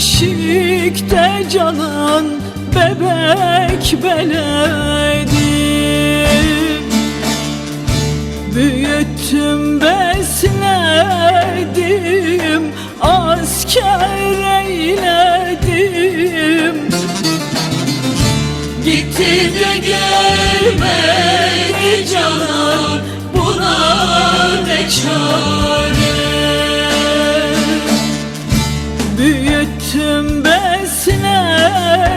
beşikte canan bebek beledim Büyüttüm besledim asker eyledim. Gitti de gelmedi canan buna ne çare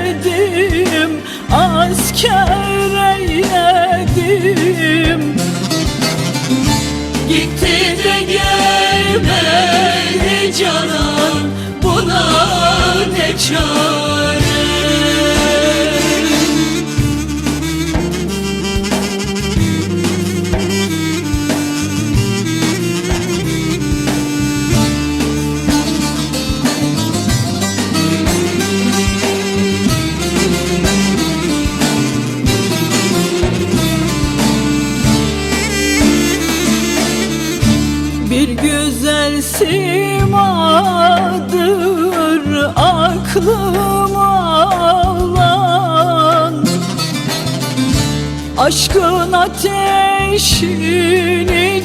besledim asker eyledim Gitti de gelmedi canan buna ne çare Aşkın ateşini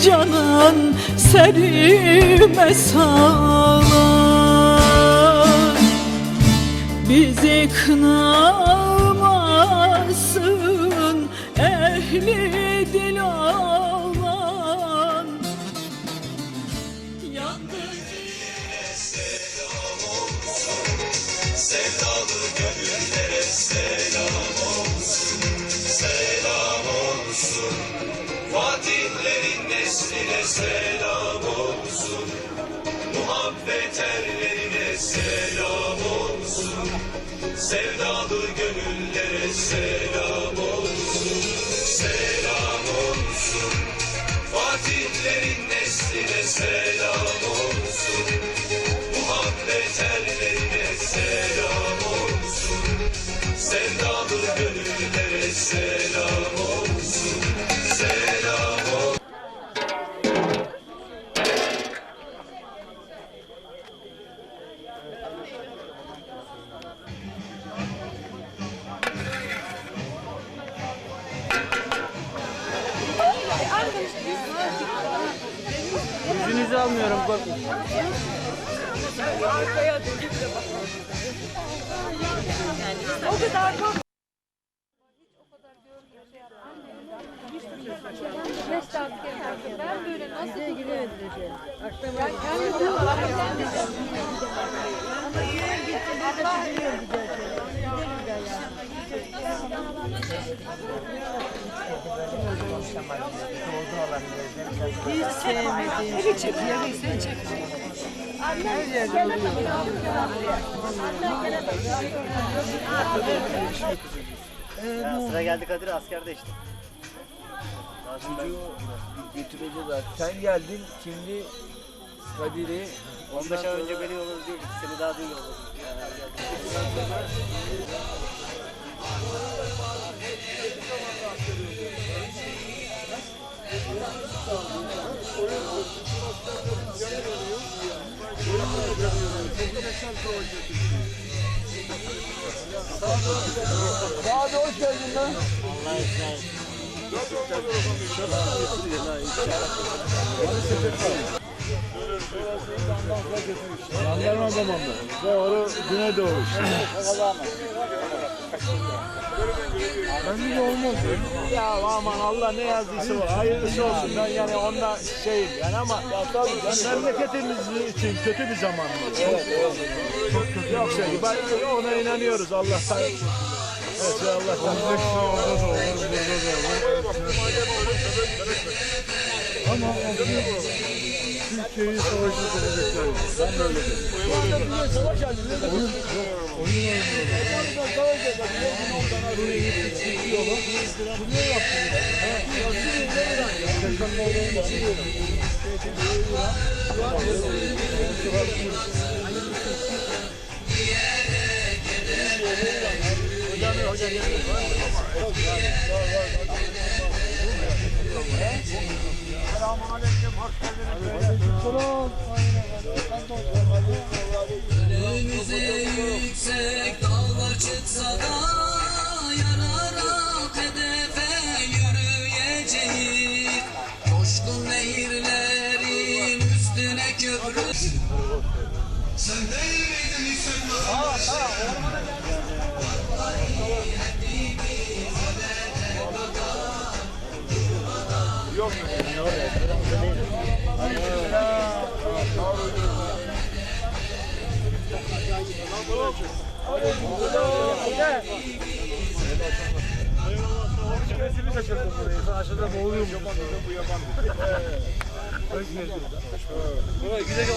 canan serime salan. Bizi kınamasın ehli selam olsun. Muhabbet erlerine selam olsun. Sevdalı gönüllere selam olsun. Selam olsun. Fatihlerin nesline selam olsun Ya sıra geldi Kadir askerde işte. Çocuğu götüreceğiz artık. Sen geldin şimdi Kadir'i 15 ay önce beni olur diyor ki seni daha değil olur. Daha da hoş geldin lan. Jandarma zamanında. Doğru güne doğru işte. Ben de olmaz ya. Aman Allah ne yazdıysa o. Hayırlısı olsun. Ben yani onda şeyim yani ama memleketimiz için kötü bir zaman mı? Çok kötü. Yoksa ben ona inanıyoruz Allah'tan. Evet Allah'tan. Orada da olur, burada da olur. Ama Türkiye'yi savaşa sokacaklar. Ben böyle diyorum. Savaş halinde. Oyun, yok, oyun oynuyorlar. Selamun Önümüze yüksek dağlar çıksa da yararak hedefe yürüyeceğiz. Coşkun nehirlerin üstüne köprü. Sen değil miydin Hüseyin? Ha ha, ormana gel. İsmet Millet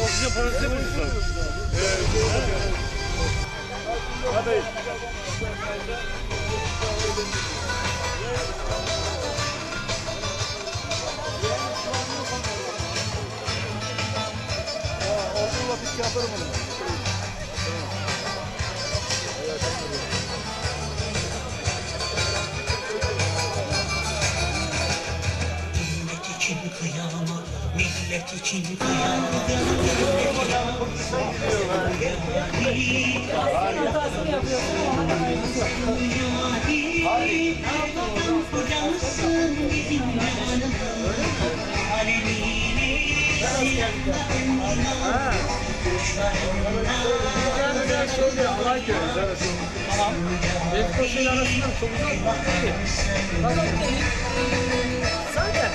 Zaten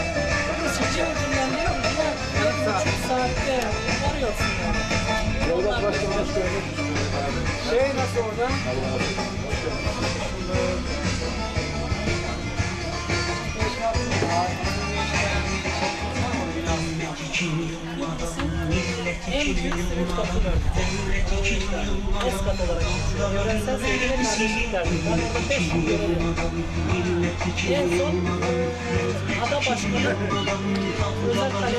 bunu seçim ucundan diyor bunlar bir buçuk saatte varıyorsun yani. Yolda başlamış görmek Şey nasıl orada? Millet için yılmadan, devlet için yılmadan, Yörensel sevgiler kardeşlik derdik. Ben orada beş yıl görelim. millet için En son ada başkanı özel kalem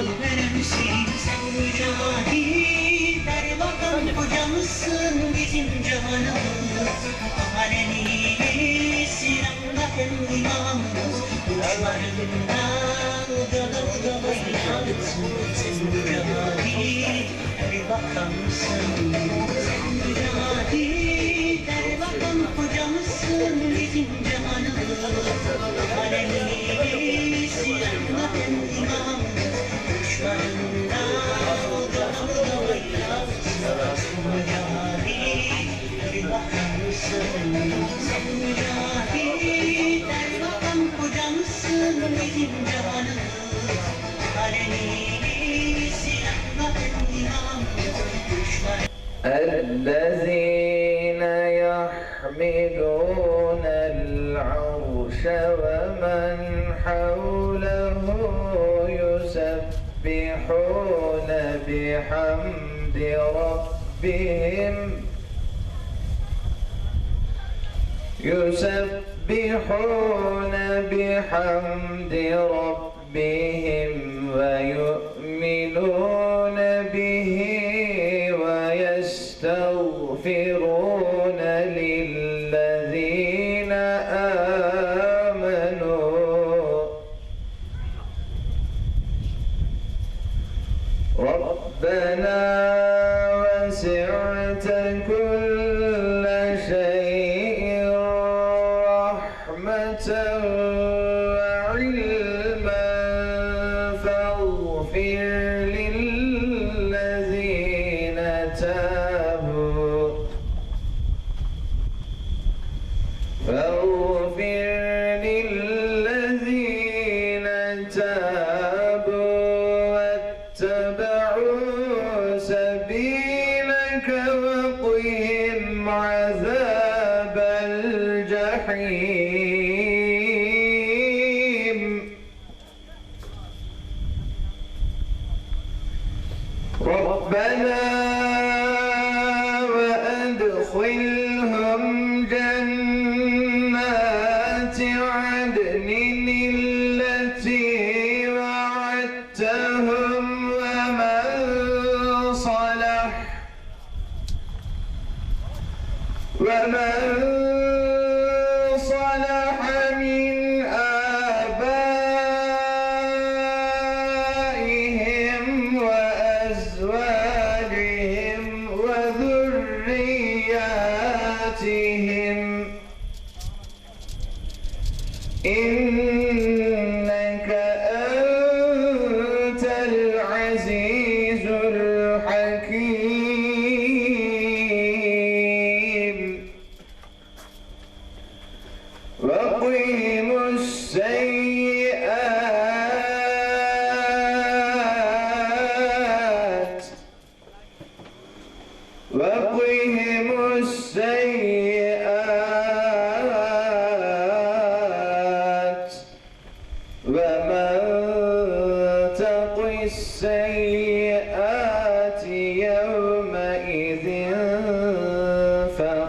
Erbakan kocamızsın bizim canımız Alemiyle silahla hem imamız Uçlarından bayraksın Sen mücahit Erbakansın Sen mücahit Erbakan kocamızsın bizim canımız Alemiyle silahla hem imamız Uçlarından dalga bayraksın Sen mücahit Erbakansın Sen mücahit Erbakan kocamızsın bizim canımız Alemiyle بحمد ربهم. يسبحون بحمد ربهم ويؤمنون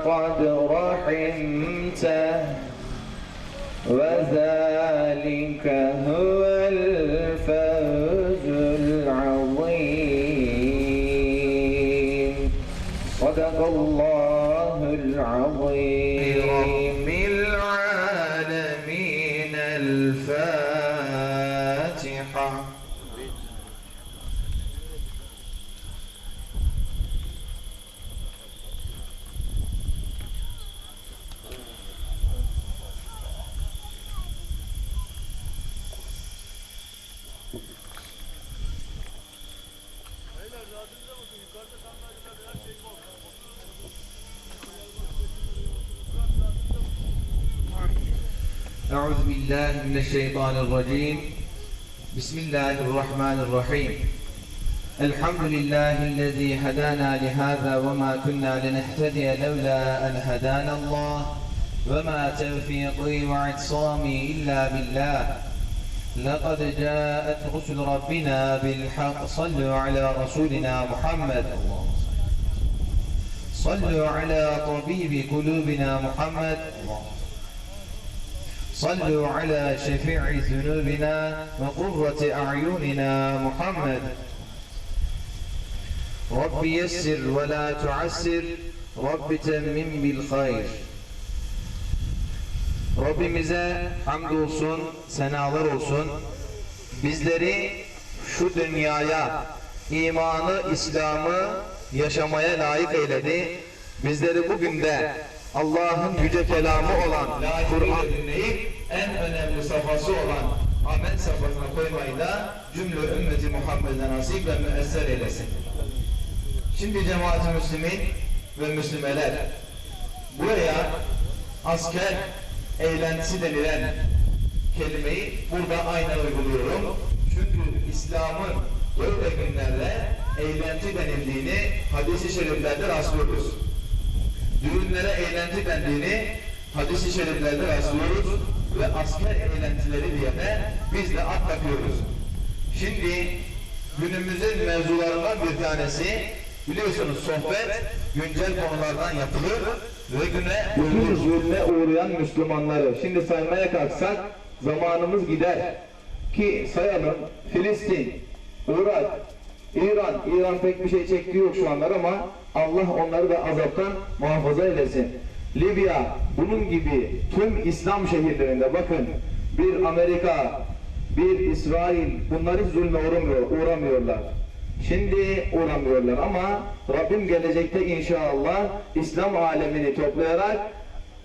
قد رحمته وذلك ها أعوذ بالله من الشيطان الرجيم. بسم الله الرحمن الرحيم. الحمد لله الذي هدانا لهذا وما كنا لنهتدي لولا أن هدانا الله. وما توفيقي واعتصامي إلا بالله. لقد جاءت رسل ربنا بالحق. صلوا على رسولنا محمد. صلوا على طبيب قلوبنا محمد. صلوا على شفيع ذنوبنا وقرة أعيننا محمد رب يسر ولا تعسر رب تمم بالخير Rabbimize hamdolsun, senalar olsun. Bizleri şu dünyaya imanı, İslam'ı yaşamaya layık eyledi. Bizleri bugün de Allah'ın yüce kelamı olan Kur'an dinleyip en önemli safhası olan amel safhasına koymayı da cümle ümmeti Muhammed'e nasip ve müesser eylesin. Şimdi cemaat-i müslimin ve müslimeler buraya asker eğlentisi denilen kelimeyi burada aynen uyguluyorum. Çünkü İslam'ın böyle günlerde eğlence denildiğini hadis-i şeriflerde rastlıyoruz. Düğünlere eğlence dendiğini hadis-i şeriflerde rastlıyoruz ve asker eğlentileri diye de biz de ad takıyoruz. Şimdi günümüzün mevzularından bir tanesi biliyorsunuz sohbet güncel konulardan yapılır ve güne bütün zulme uğrayan Müslümanları şimdi saymaya kalksak zamanımız gider ki sayalım Filistin, Irak, İran, İran pek bir şey çektiği yok şu anlar ama Allah onları da azaptan muhafaza eylesin. Libya bunun gibi tüm İslam şehirlerinde bakın bir Amerika, bir İsrail bunlar hiç zulme uğramıyor, uğramıyorlar. Şimdi uğramıyorlar ama Rabbim gelecekte inşallah İslam alemini toplayarak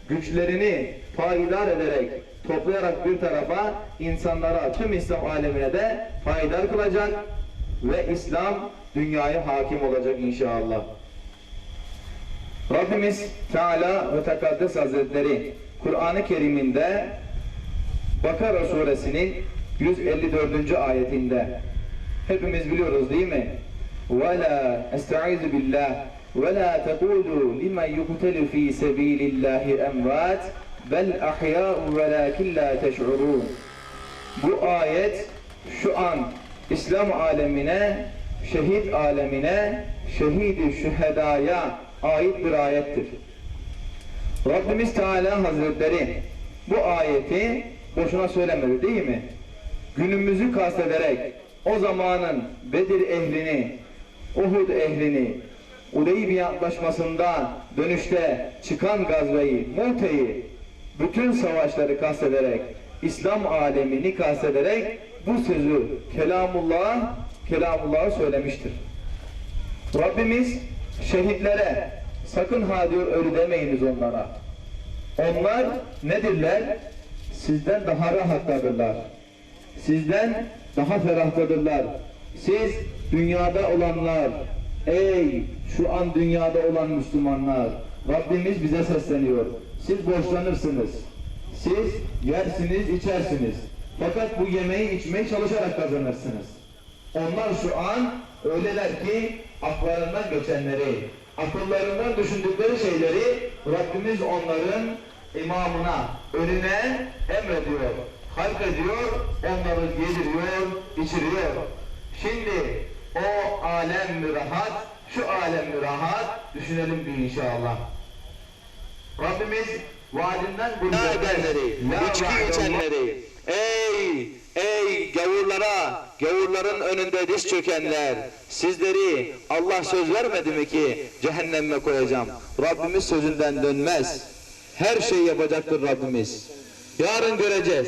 güçlerini payidar ederek toplayarak bir tarafa insanlara tüm İslam alemine de payidar kılacak ve İslam dünyaya hakim olacak inşallah. Rabbimiz Teala ve Tekaddes Hazretleri Kur'an-ı Kerim'inde Bakara suresinin 154. ayetinde hepimiz biliyoruz değil mi? وَلَا اَسْتَعِذُ بِاللّٰهِ وَلَا تَقُولُوا لِمَنْ يُقْتَلُ ف۪ي سَب۪يلِ اللّٰهِ اَمْوَاتٍ بَلْ اَحْيَاءٌ وَلَاكِنْ لَا تَشْعُرُونَ Bu ayet şu an İslam alemine, şehit alemine, şehidi şühedaya ait bir ayettir. Rabbimiz Teala Hazretleri bu ayeti boşuna söylemedi değil mi? Günümüzü kastederek o zamanın Bedir ehlini, Uhud ehlini, Udeybiye Antlaşması'nda dönüşte çıkan gazveyi, Mute'yi, bütün savaşları kastederek, İslam alemini kastederek bu sözü kelamullah, kelamullah'ı söylemiştir. Rabbimiz şehitlere sakın ha diyor ölü demeyiniz onlara. Onlar nedirler? Sizden daha rahattadırlar. Sizden daha ferahtadırlar. Siz dünyada olanlar, ey şu an dünyada olan Müslümanlar, Rabbimiz bize sesleniyor. Siz borçlanırsınız. Siz yersiniz, içersiniz. Fakat bu yemeği içmeyi çalışarak kazanırsınız. Onlar şu an öyleler ki aklarından geçenleri, akıllarından düşündükleri şeyleri Rabbimiz onların imamına, önüne emrediyor, halk ediyor, onları yediriyor, içiriyor. Şimdi o alem rahat, şu alem rahat düşünelim bir inşallah. Rabbimiz vaadinden gurbedenleri, içki içenleri, ey Gavurların önünde diz çökenler, sizleri Allah söz vermedi mi ki cehenneme koyacağım? Rabbimiz sözünden dönmez. Her şeyi yapacaktır Rabbimiz. Yarın göreceğiz.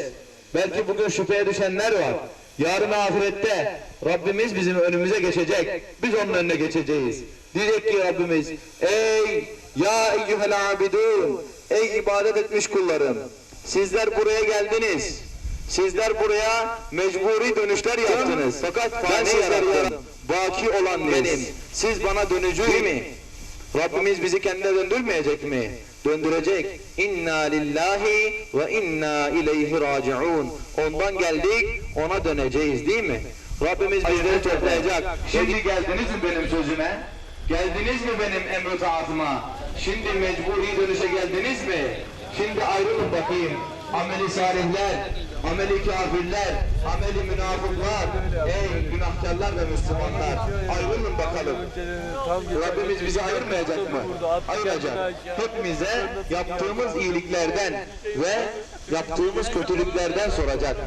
Belki bugün şüpheye düşenler var. Yarın ahirette Rabbimiz bizim önümüze geçecek. Biz onun önüne geçeceğiz. Diyecek ki Rabbimiz, ey ya eyyuhel abidun, ey ibadet etmiş kullarım. Sizler buraya geldiniz. Sizler buraya mecburi dönüşler yaptınız. Fakat ben sizleri yarattım. Baki olan benim. Siz bana dönücü mi? Rabbimiz bizi kendine döndürmeyecek mi? Döndürecek. İnna lillahi ve inna ileyhi raciun. Ondan geldik, ona döneceğiz değil mi? Rabbimiz bizleri toplayacak. Şimdi geldiniz mi benim sözüme? Geldiniz mi benim emri taatıma? Şimdi mecburi dönüşe geldiniz mi? Şimdi ayrılın bakayım. Ameli salihler, ameli kafirler, ameli münafıklar, ey günahkarlar ve Müslümanlar ayrılın bakalım. Rabbimiz bizi ayırmayacak mı? Ayıracak. Hepimize yaptığımız iyiliklerden ve yaptığımız kötülüklerden soracak.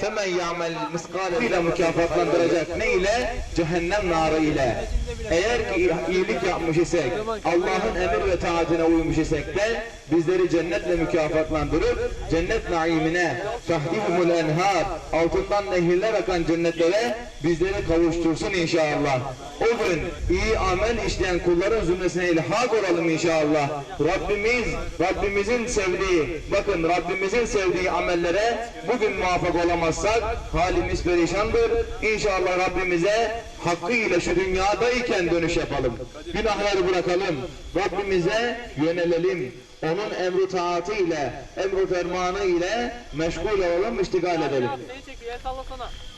Femen ya'mel miskale ile mükafatlandıracak. Ne ile? Cehennem narı ile. Eğer ki iyilik yapmış isek, Allah'ın emir ve taatine uymuş isek de bizleri cennetle mükafatlandırıp cennet naimine, tahdihumul enhar, altından nehirler akan cennetlere bizleri kavuştursun inşallah. O gün iyi amel işleyen kulların zümresine ilhak olalım inşallah. Rabbimiz, Rabbimizin sevdiği, bakın Rabbimizin sevdiği amellere bugün muvaffak olamazsak halimiz perişandır. İnşallah Rabbimize hakkıyla şu dünyadayken dönüş yapalım. Günahları bırakalım. Rabbimize yönelelim. Onun emri taatı ile, emri fermanı ile meşgul olalım, iştigal edelim.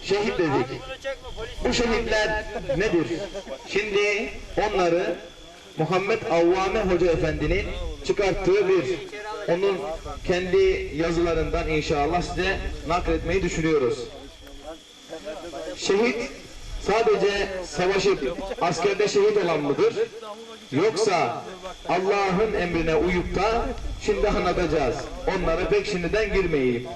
Şehit dedik. Bu şehitler nedir? Şimdi onları Muhammed Avvame Hoca Efendi'nin çıkarttığı bir, onun kendi yazılarından inşallah size nakletmeyi düşünüyoruz. Şehit sadece savaşıp askerde şehit olan mıdır? Yoksa Allah'ın emrine uyup da şimdi anlatacağız. Onlara pek şimdiden girmeyeyim.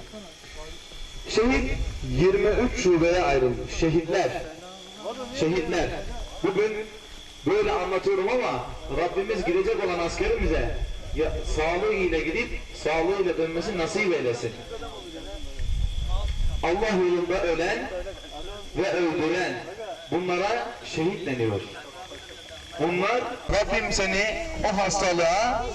Şehit 23 şubeye ayrılmış. Şehitler. Şehitler. Bugün böyle anlatıyorum ama Rabbimiz gidecek olan askerimize ya, sağlığı ile gidip sağlığıyla dönmesi nasip eylesin. Allah yolunda ölen ve öldüren bunlara şehit deniyor. Bunlar Rabbim seni o hastalığa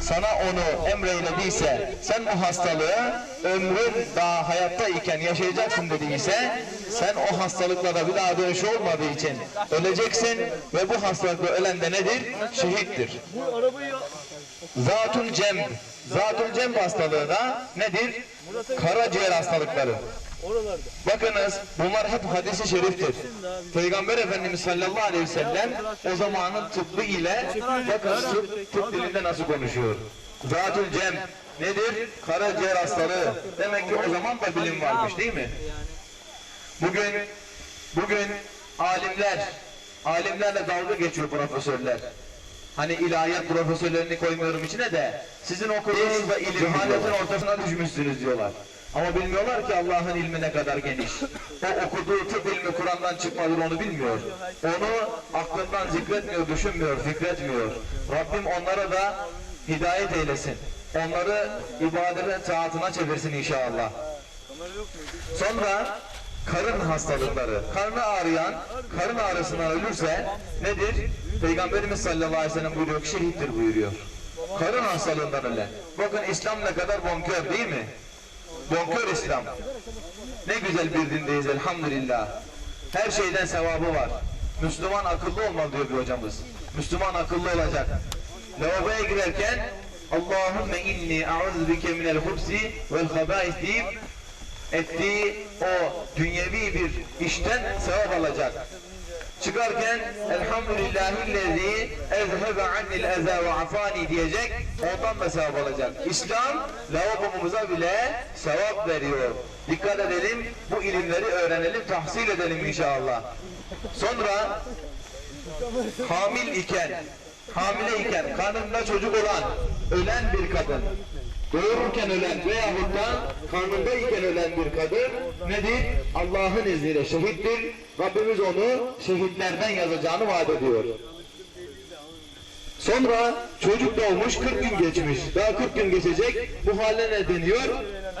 sana onu emreylediyse sen o hastalığı ömrün daha hayatta iken yaşayacaksın dediyse sen o hastalıklara bir daha dönüş olmadığı için öleceksin ve bu hastalıkla ölen de nedir? Şehittir. Zatun cem. Zatun cem hastalığı da nedir? Karaciğer hastalıkları. Bakınız bunlar hep hadisi şeriftir. Peygamber Efendimiz sallallahu aleyhi ve sellem o zamanın tıbbı ile bakın tıp, tıp dilinde nasıl konuşuyor. Zatül cem nedir? Karaciğer hastalığı. Demek ki o zaman da bilim varmış değil mi? Bugün bugün alimler alimlerle dalga geçiyor profesörler. Hani ilahiyat profesörlerini koymuyorum içine de sizin okuduğunuz da ilim cehaletin ortasına düşmüşsünüz diyorlar. Ama bilmiyorlar ki Allah'ın ilmi ne kadar geniş. O okuduğu tıp ilmi Kur'an'dan çıkmadır onu bilmiyor. Onu aklından zikretmiyor, düşünmüyor, fikretmiyor. Rabbim onlara da hidayet eylesin. Onları ibadetin taatına çevirsin inşallah. Sonra karın hastalıkları. Karnı ağrıyan, karın ağrısından ölürse nedir? Peygamberimiz sallallahu aleyhi ve sellem buyuruyor ki şehittir buyuruyor. Karın hastalığından ölen. Bakın İslam ne kadar bonkör değil mi? Bonkör İslam. Ne güzel bir dindeyiz elhamdülillah. Her şeyden sevabı var. Müslüman akıllı olmalı diyor bir hocamız. Müslüman akıllı olacak. Lavaboya girerken Allahümme inni a'udhu bike minel hubsi vel habais deyip ettiği o dünyevi bir işten sevap alacak. Çıkarken elhamdülillahillezî ezhebe annil eza ve afani diyecek. Ondan da sevap alacak. İslam lavabomuza bile sevap veriyor. Dikkat edelim, bu ilimleri öğrenelim, tahsil edelim inşallah. Sonra hamil iken, hamile iken karnında çocuk olan, ölen bir kadın. Doğururken ölen veyahut da karnındayken ölen bir kadın nedir? Allah'ın izniyle şehittir. Rabbimiz onu şehitlerden yazacağını vaat ediyor. Sonra çocuk doğmuş 40 gün geçmiş. Daha 40 gün geçecek. Bu hale ne deniyor?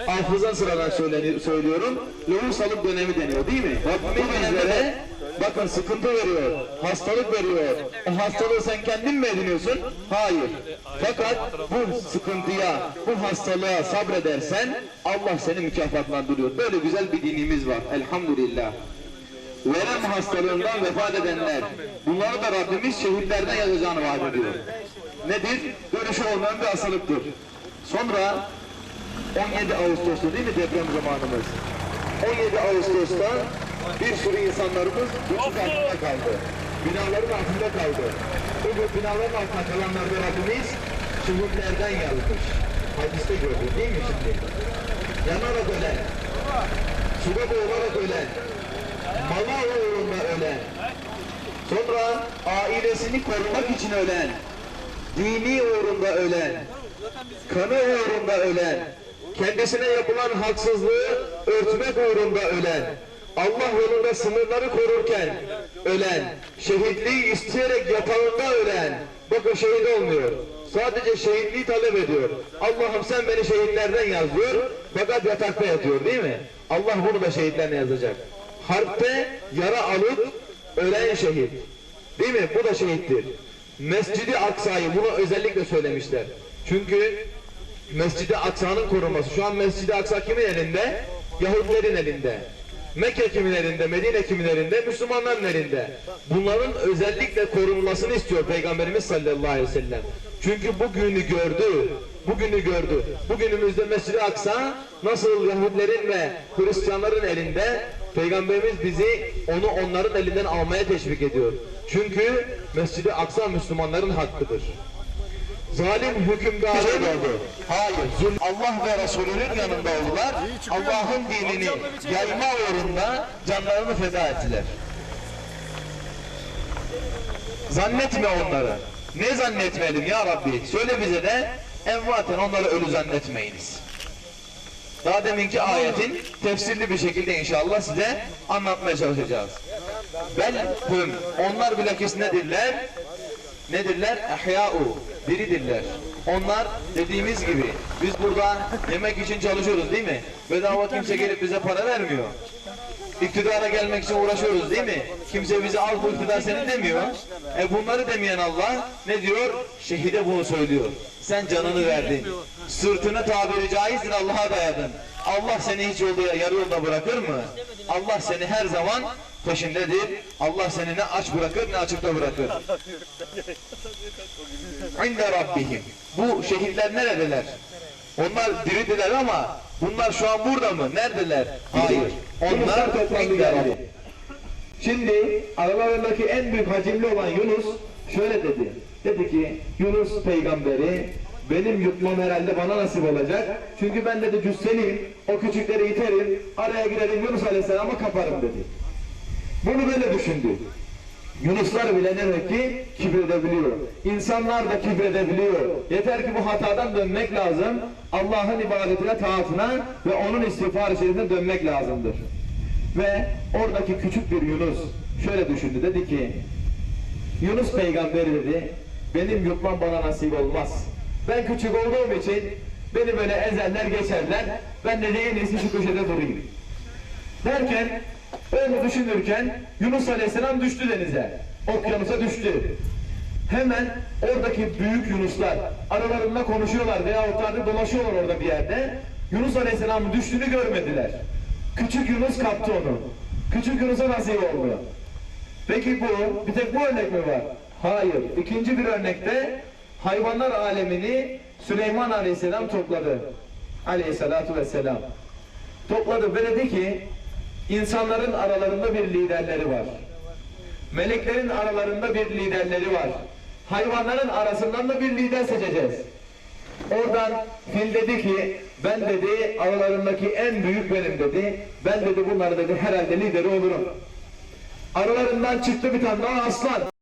Hafıza sıradan söylüyorum. Lohusalık dönemi deniyor değil mi? Rabbimiz bizlere bakın sıkıntı veriyor. Hastalık veriyor. O hastalığı sen kendin mi ediniyorsun? Hayır. Fakat bu sıkıntıya, bu hastalığa sabredersen Allah seni mükafatlandırıyor. Böyle güzel bir dinimiz var. Elhamdülillah. Verem hastalığından vefat edenler. Bunları da Rabbimiz şehitlerden yazacağını vaat ediyor. Nedir? Görüşü olmayan bir hastalıktır. Sonra 17 Ağustos'ta değil mi deprem zamanımız? 17 Ağustos'ta bir sürü insanlarımız uçuk altında kaldı. Binaların altında kaldı. Bu binaların altında kalanlar da Rabbimiz şehitlerden yazmış. Hadiste gördük değil mi şimdi? Yanarak ölen, suda boğularak ölen, malı uğrunda ölen, sonra ailesini korumak için ölen, dini uğrunda ölen, kanı uğrunda ölen, kendisine yapılan haksızlığı örtmek uğrunda ölen, Allah yolunda sınırları korurken ölen, şehitliği isteyerek yatağında ölen, bakın şehit olmuyor. Sadece şehitliği talep ediyor. Allah'ım sen beni şehitlerden yaz diyor. Fakat yatakta yatıyor değil mi? Allah bunu da şehitlerine yazacak. Harpte yara alıp ölen şehit. Değil mi? Bu da şehittir. Mescidi Aksa'yı bunu özellikle söylemişler. Çünkü Mescidi Aksa'nın korunması. Şu an Mescidi Aksa kimin elinde? Yahudilerin elinde. Mekke kimin elinde? Medine kimin elinde? Müslümanların elinde. Bunların özellikle korunmasını istiyor Peygamberimiz sallallahu aleyhi ve sellem. Çünkü bugünü gördü. Bugünü gördü. Bugünümüzde Mescid-i Aksa nasıl Yahudilerin ve Hristiyanların elinde Peygamberimiz bizi onu onların elinden almaya teşvik ediyor. Çünkü Mescid-i Aksa Müslümanların hakkıdır. Zalim hükümdarın oldu. Hayır. zul- Allah ve Resulünün yanında oldular. Allah'ın dinini yayma uğrunda canlarını feda ettiler. Zannetme onları. Ne zannetmeyelim ya Rabbi? Söyle bize de envaten onları ölü zannetmeyiniz. Daha deminki ayetin tefsirli bir şekilde inşallah size anlatmaya çalışacağız. Belhum onlar bilakis nedirler? Nedirler? Ehya'u diridirler. Onlar dediğimiz gibi biz burada yemek için çalışıyoruz değil mi? Bedava kimse gelip bize para vermiyor. İktidara gelmek için uğraşıyoruz değil mi? Kimse bize al bu iktidar senin demiyor. E bunları demeyen Allah ne diyor? Şehide bunu söylüyor. Sen canını verdin. Sırtını tabiri caizdir Allah'a dayadın. Allah seni hiç yolda yarı yolda bırakır mı? Allah seni her zaman peşindedir. Allah seni ne aç bırakır ne açıkta bırakır. İnde Rabbihim. Bu şehitler neredeler? Onlar diridiler ama bunlar şu an burada mı? Neredeler? Hayır. Onlar toplandı geldi. Şimdi aralarındaki en büyük hacimli olan Yunus şöyle dedi. Dedi ki Yunus peygamberi benim yutmam herhalde bana nasip olacak. Çünkü ben dedi cüsseliyim. O küçükleri iterim. Araya girerim Yunus aleyhisselama kaparım dedi. Bunu böyle düşündü. Yunuslar bile demek ki kibredebiliyor. İnsanlar da kibredebiliyor. Yeter ki bu hatadan dönmek lazım. Allah'ın ibadetine, taatına ve onun istiğfar içerisine dönmek lazımdır. Ve oradaki küçük bir Yunus şöyle düşündü. Dedi ki Yunus peygamberi dedi benim yutmam bana nasip olmaz. Ben küçük olduğum için beni böyle ezerler geçerler. Ben de en iyisi şu köşede durayım. Derken öyle düşünürken Yunus Aleyhisselam düştü denize. Okyanusa düştü. Hemen oradaki büyük Yunuslar aralarında konuşuyorlar veyahut da dolaşıyorlar orada bir yerde. Yunus Aleyhisselam'ın düştüğünü görmediler. Küçük Yunus kaptı onu. Küçük Yunus'a nasip oldu. Peki bu, bir tek bu örnek mi var? Hayır. İkinci bir örnekte hayvanlar alemini Süleyman Aleyhisselam topladı. Aleyhissalatu vesselam. Topladı ve dedi ki insanların aralarında bir liderleri var. Meleklerin aralarında bir liderleri var. Hayvanların arasından da bir lider seçeceğiz. Oradan fil dedi ki ben dedi aralarındaki en büyük benim dedi. Ben dedi bunları dedi herhalde lideri olurum. Aralarından çıktı bir tane daha aslan.